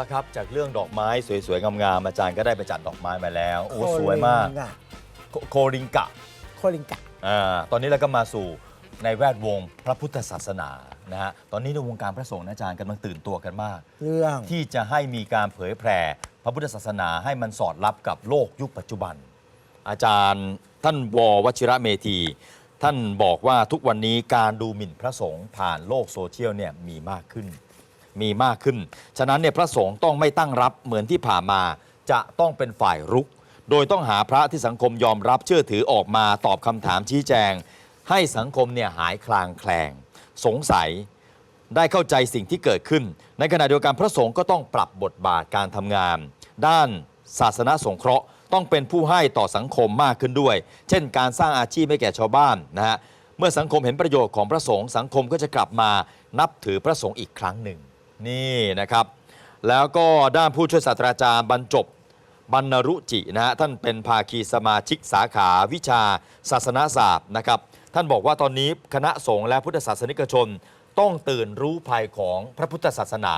ละครับ จากเรื่องดอกไม้สวยๆ งามๆ อาจารย์ก็ได้ไปจัดดอกไม้มาแล้ว โอ้ สวยมากโคลิงอะโคโคริงกะโคลิงกะ อ่าตอนนี้เราก็มาสู่ในแวดวงพระพุทธศาสนานะฮะ ตอนนี้ในวงการพระสงฆ์นะอาจารย์กำลังตื่นตัวกันมาก เรื่องที่จะให้มีการเผยแผ่พระพุทธศาสนาให้มันสอดรับกับโลกยุคปัจจุบัน อาจารย์ท่านววชิระเมธี ท่านบอกว่าทุกวันนี้การดูหมิ่นพระสงฆ์ผ่านโลกโซเชียลเนี่ยมีมากขึ้น มีมากขึ้น ฉะนั้นเนี่ยพระสงฆ์ต้องไม่ตั้งรับเหมือนที่ผ่านมา จะต้องเป็นฝ่ายรุก โดยต้องหาพระที่สังคมยอมรับเชื่อถือออกมาตอบคำถามชี้แจง ให้สังคมเนี่ยหายคลางแคลง สงสัยได้เข้าใจสิ่งที่เกิดขึ้น ในขณะเดียวกันพระสงฆ์ก็ต้องปรับบทบาทการทำงาน ด้านศาสนาสงเคราะห์ต้องเป็นผู้ให้ต่อสังคมมากขึ้นด้วย เช่น การสร้างอาชีพให้แก่ชาวบ้านนะฮะ เมื่อสังคมเห็นประโยชน์ของพระสงฆ์สังคมก็จะกลับมานับถือพระสงฆ์อีกครั้งหนึ่ง นี่นะครับ แล้วก็ด้านผู้ช่วยศาสตราจารย์บรรจบบรรณรุจินะฮะท่านเป็นภาคีสมาชิกสาขาวิชาศาสนาศาสตร์นะครับ ท่านบอกว่าตอนนี้คณะสงฆ์และพุทธศาสนิกชน ต้องตื่นรู้ภัยของพระพุทธศาสนา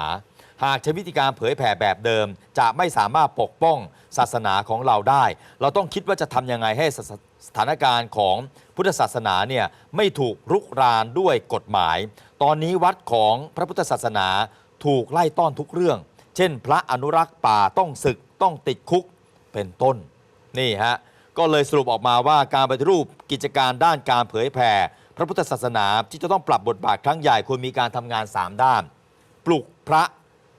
หากใช้วิธีการเผยแผ่แบบเดิม จะไม่สามารถปกป้องศาสนาของเราได้ เราต้องคิดว่าจะทำยังไงให้สสสถานการณ์ของพุทธศาสนาเนี่ยไม่ถูกรุกรานด้วยกฎหมาย ตอนนี้วัดของพระพุทธศาสนา ถูกไล่ต้อนทุกเรื่อง เช่น พระอนุรักษ์ป่าต้องศึกต้องติดคุกเป็นต้นนี่ฮะก็เลยสรุปออกมาว่าการปฏิรูปกิจการด้านการเผยแผ่พระพุทธศาสนาที่จะต้องปรับบทบาทครั้งใหญ่ควรมีการทำงาน 3 ด้าน ปลุกพระ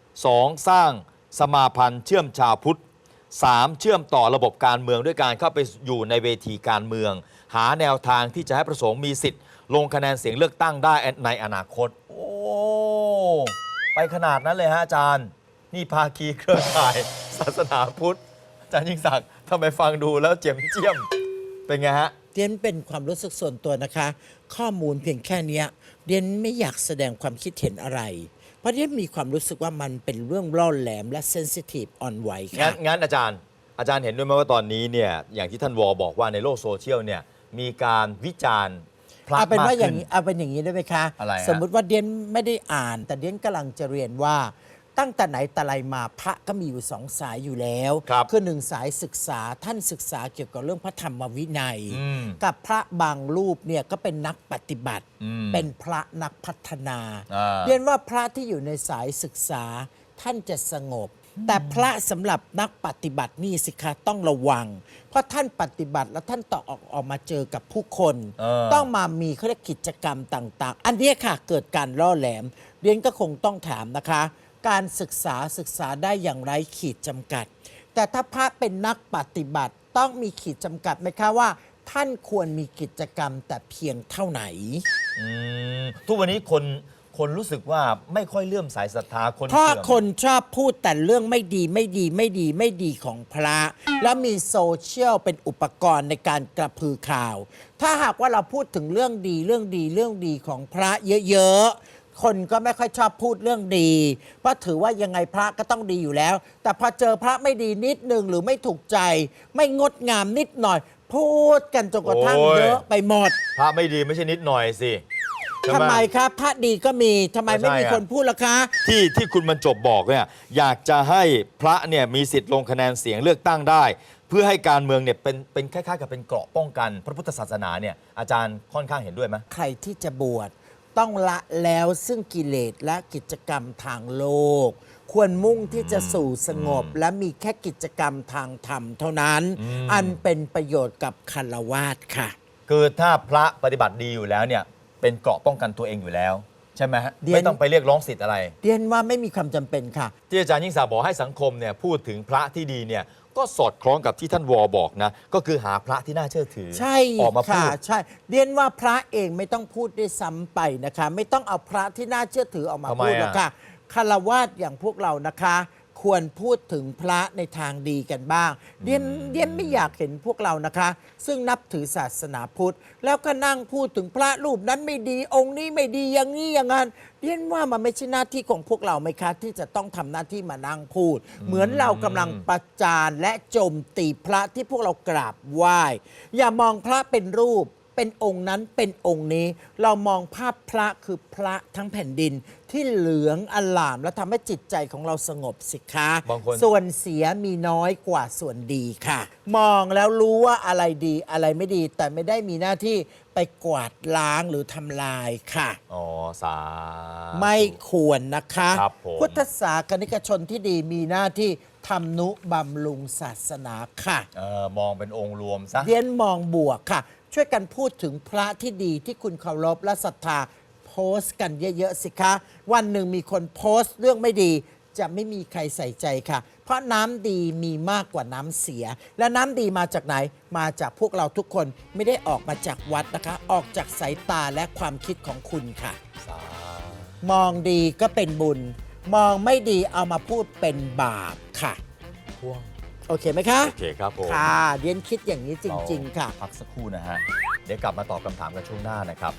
2. สร้างสมาพันธ์เชื่อมชาวพุทธ 3. เชื่อมต่อระบบการเมืองด้วยการเข้าไปอยู่ในเวทีการเมือง หาแนวทางที่จะให้ประสงค์มีสิทธิ์ ลงคะแนนเสียงเลือกตั้งได้ในอนาคต โอ้ ไปขนาดนั้นเลยฮะอาจารย์ นี่ภาคีเครือข่าย ศาสนาพุทธอาจารย์ยิ่งศักดิ์ทำไมฟังดูแล้วเจียมเจียมเป็นไงฮะเดียนเป็นความรู้สึกส่วนตัวนะคะ ข้อมูลเพียงแค่เนี้ยเดียนไม่อยากแสดงความคิดเห็นอะไร เพราะเดียนมีความรู้สึกว่ามันเป็นเรื่องร่อนแหลมและเซนซิทีฟอ่อนไหวงั้ค่ะนงั้นอาจารย์ อาจารย์เห็นด้วยไหมว่าตอนนี้เนี่ยอย่างที่ท่านวอบอกว่าในโลกโซเชียลเนี่ยมีการวิจารณ์ พระเอาเป็นมากว่าอขึ้ย่างนนี้เอาเป็นอย่างนี้ได้ไหมคะ อะไรฮะ สมมุติว่าเดียนไม่ได้อ่าน แต่เดียนกำลังจะเรียนว่าตั้งแต่ไหนแต่ไรมาพระก็มีอยู่สองสายอยู่แล้วครับอหนึ่งสายศึกษาท่านศึกษาเกี่ยวกับเรื่องพระธรรมวินัย อืมกับพระบางรูปเนี่ยก็เป็นนักปฏิบัติ อืมเป็นพระนักพัฒนา อ่า เรียนว่าพระที่อยู่ในสายศึกษาท่านจะสงบ แต่พระสำหรับนักปฏิบัตินี่สิคะต้องระวัง เพราะท่านปฏิบัติแล้วท่านต่อออกออกมาเจอกับผู้คนเออต้องมามีเขาเรียกกิจกรรมต่าง ๆ อันเนี้ยค่ะเกิดการล่อแหลม เรียนก็คงต้องถามนะคะ การศึกษาศึกษาได้อย่างไรขีดจำกัด แต่ถ้าพระเป็นนักปฏิบัติต้องมีขีดจำกัดไหมคะว่า ท่านควรมีกิจกรรมแต่เพียงเท่าไหนอืมทุกวันนี้คน คนรู้สึกว่าไม่ค่อยเลื่อมสายศรัทธาคนเพราะเสื่อม คนชอบพูดแต่เรื่องไม่ดีไม่ดีไม่ดีไม่ดีของพระ แล้วมีโซเชียลเป็นอุปกรณ์ในการกระพือข่าว ถ้าหากว่าเราพูดถึงเรื่องดีเรื่องดีเรื่องดีของพระเยอะๆ คนก็ไม่ค่อยชอบพูดเรื่องดี เพราะถือว่ายังไงพระก็ต้องดีอยู่แล้ว แต่พอเจอพระไม่ดีนิดหนึ่งหรือไม่ถูกใจ ไม่งดงามนิดหน่อย พูดกันจนกระทั่งโอ้ย เยอะไปหมด พระไม่ดีไม่ใช่นิดหน่อยสิใช่ ทำหไมครับพระดีก็มีทำไมไม่ใช่มีอะคนพูดล่ะคะ ที่ที่คุณบรรจบบอกเนี่ยอยากจะให้พระเนี่ยมีสิทธิ์ลงคะแนนเสียงเลือกตั้งได้ เพื่อให้การเมืองเนี่ยเป็นเป็นคล้ายๆกับเป็นเกราะป้องกัน พระพุทธศาสนาเนี่ยอาจารย์ค่อนข้างเห็นด้วยไหมใครที่จะบวชต้องละแล้วซึ่งกิเลสและกิจกรรมทางโลก ควรมุ่งที่จะสู่สงบ และมีแค่กิจกรรมทางธรรมเท่านั้นอืมอันเป็นประโยชน์กับคารวาสค่ะ คือถ้าพระปฏิบัติดีอยู่แล้วเนี่ย เป็นเกราะป้องกันตัวเองอยู่แล้ว ใช่ไหมฮะเดี๋ยวไม่ต้องไปเรียกร้องสิทธิ์อะไร เรียนว่าไม่มีความจำเป็นค่ะ ที่อาจารย์ยิ่งศักดิ์บอกให้สังคมเนี่ยพูดถึงพระที่ดีเนี่ยก็สอดคล้องกับที่ท่านวอบอกนะ ก็คือหาพระที่น่าเชื่อถือ ใช่ออกมาพูค่ะด ใช่เรียนว่าพระเองไม่ต้องพูดด้วยซ้ำไปนะคะ ไม่ต้องเอาพระที่น่าเชื่อถือออกมาทำไมพูดอะหรอกค่ะคารวาสอย่างพวกเรานะคะ ควรพูดถึงพระในทางดีกันบ้างเรียนเรียนไม่อยากเห็นพวกเรานะคะ ซึ่งนับถือศาสนาพุทธ แล้วก็นั่งพูดถึงพระรูปนั้นไม่ดีองค์นี้ไม่ดีอย่างนี้อย่างนั้นเรียนว่ามันไม่ใช่หน้าที่ของพวกเราไหมคะ ที่จะต้องทำหน้าที่มานั่งพูด เหมือนเรากำลังประจานและโจมตีพระที่พวกเรากราบไหว้ อย่ามองพระเป็นรูปเป็นองค์นั้นเป็นองค์นี้ เรามองภาพพระคือพระทั้งแผ่นดิน ที่เหลืองอลามและทำให้จิตใจของเราสงบสิคะบางคน ส่วนเสียมีน้อยกว่าส่วนดีค่ะ มองแล้วรู้ว่าอะไรดีอะไรไม่ดี แต่ไม่ได้มีหน้าที่ไปกวาดล้างหรือทำลายค่ะ อ๋อ สาธุ ไม่ควรนะคะ ครับผม พุทธศาสนิกชนที่ดีมีหน้าที่ทำนุบำรุงศาสนาค่ะ เออมองเป็นองค์รวมซะ เรียนมองบวกค่ะ ช่วยกันพูดถึงพระที่ดีที่คุณเคารพและศรัทธา โพสต์กันเยอะ ๆ สิคะ วันหนึ่งมีคนโพสต์เรื่องไม่ดี จะไม่มีใครใส่ใจค่ะ เพราะน้ำดีมีมากกว่าน้ำเสีย และน้ำดีมาจากไหน มาจากพวกเราทุกคนไม่ได้ออกมาจากวัดนะคะ ออกจากสายตาและความคิดของคุณค่ะ สามองดีก็เป็นบุญ มองไม่ดีเอามาพูดเป็นบาปค่ะ พ่วงโอเคไหมคะ โอเคครับผมค่ะเรียนคิดอย่างนี้จริง ๆ ค่ะพักสักครู่นะฮะ เดี๋ยวกลับมาตอบคำถามกันช่วงหน้านะครับ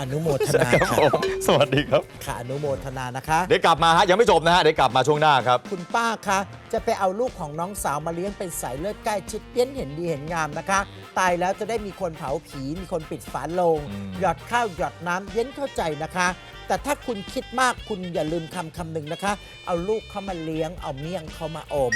อนุโมทนาครับค่ะผมสวัสดีครับ ค่ะอนุโมทนานะคะ เดี๋ยวกลับมาฮะยังไม่จบนะฮะเดี๋ยวกลับมาช่วงหน้าครับ คุณป้าคะจะไปเอาลูกของน้องสาวมาเลี้ยงเป็นสายเลือดใกล้ชิดเย็นเห็นดีเห็นงามนะคะ ตายแล้วจะได้มีคนเผาผีมีคนปิดฝาโลง อืม หยอดข้าวหยอดน้ำเย็นเข้าใจนะคะ แต่ถ้าคุณคิดมากคุณอย่าลืมคำคำหนึ่งนะคะ เอาลูกเขามาเลี้ยงเอาเมี่ยงเขามาอม